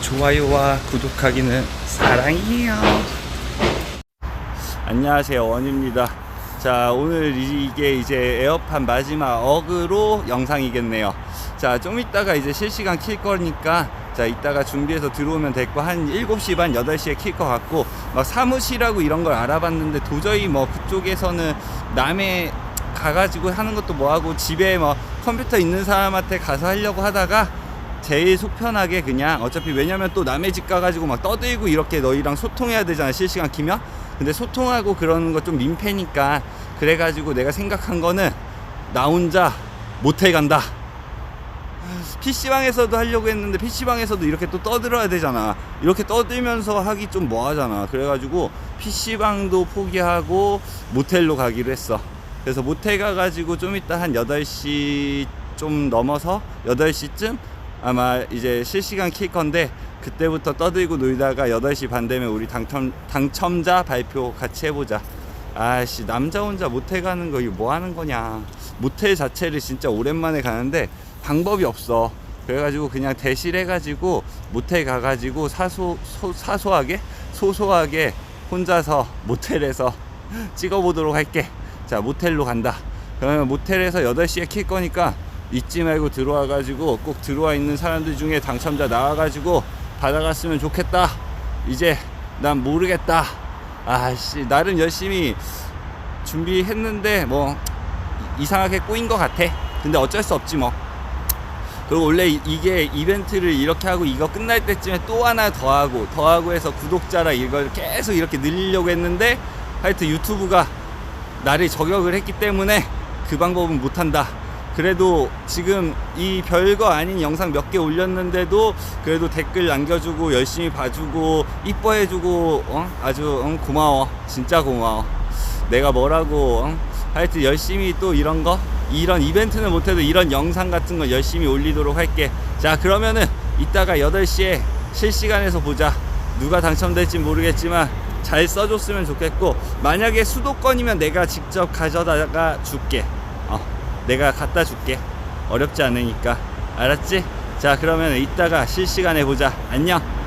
좋아요와 구독하기는 사랑이에요. 안녕하세요 원입니다. 자 오늘 이게 이제 에어팟 마지막 어그로 영상이겠네요. 자 좀 이따가 이제 실시간 킬 거니까 자 이따가 준비해서 들어오면 됐고 한 7시 반 8시에 킬 것 같고 막 사무실하고 이런 걸 알아봤는데 도저히 뭐 그쪽에서는 남의 가가지고 하는 것도 뭐하고 집에 뭐 컴퓨터 있는 사람한테 가서 하려고 하다가 제일 속편하게 그냥 어차피 왜냐면 또 남의 집 가가지고 막 떠들고 이렇게 너희랑 소통해야 되잖아 실시간 키면 근데 소통하고 그러는 거 좀 민폐니까 그래가지고 내가 생각한 거는 나 혼자 모텔 간다 PC방에서도 하려고 했는데 PC방에서도 이렇게 또 떠들어야 되잖아. 이렇게 떠들면서 하기 좀 뭐하잖아. 그래가지고 PC방도 포기하고 모텔로 가기로 했어. 그래서 모텔 가가지고 좀 이따 한 8시 좀 넘어서 8시쯤 아마 이제 실시간 킬 건데 그때부터 떠들고 놀다가 8시 반 되면 우리 당첨, 당첨자 발표 같이 해보자. 아씨 남자 혼자 모텔 가는 거 이거 뭐 하는 거냐. 모텔 자체를 진짜 오랜만에 가는데 방법이 없어. 그래가지고 그냥 대실 해가지고 모텔 가가지고 사소 소, 사소하게 소소하게 혼자서 모텔에서 찍어보도록 할게. 자 모텔로 간다. 그러면 모텔에서 8시에 킬 거니까 잊지 말고 들어와 가지고 꼭 들어와 있는 사람들 중에 당첨자 나와 가지고 받아갔으면 좋겠다. 이제 난 모르겠다. 아씨 나름 열심히 준비했는데 뭐 이상하게 꼬인 것 같아. 근데 어쩔 수 없지 뭐. 그리고 원래 이- 이게 이벤트를 이렇게 하고 이거 끝날 때쯤에 또 하나 더 하고 더 하고 해서 구독자라 이걸 계속 이렇게 늘리려고 했는데 하여튼 유튜브가 나를 저격을 했기 때문에 그 방법은 못한다. 그래도 지금 이 별거 아닌 영상 몇 개 올렸는데도 그래도 댓글 남겨주고 열심히 봐주고 이뻐해주고 어? 아주 응, 고마워. 진짜 고마워. 내가 뭐라고 응? 하여튼 열심히 또 이런 거 이런 이벤트는 못해도 이런 영상 같은 거 열심히 올리도록 할게. 자 그러면은 이따가 8시에 실시간에서 보자. 누가 당첨될지 모르겠지만 잘 써줬으면 좋겠고 만약에 수도권이면 내가 직접 가져다가 줄게. 어, 내가 갖다 줄게. 어렵지 않으니까 알았지? 자 그러면 이따가 실시간에 보자. 안녕.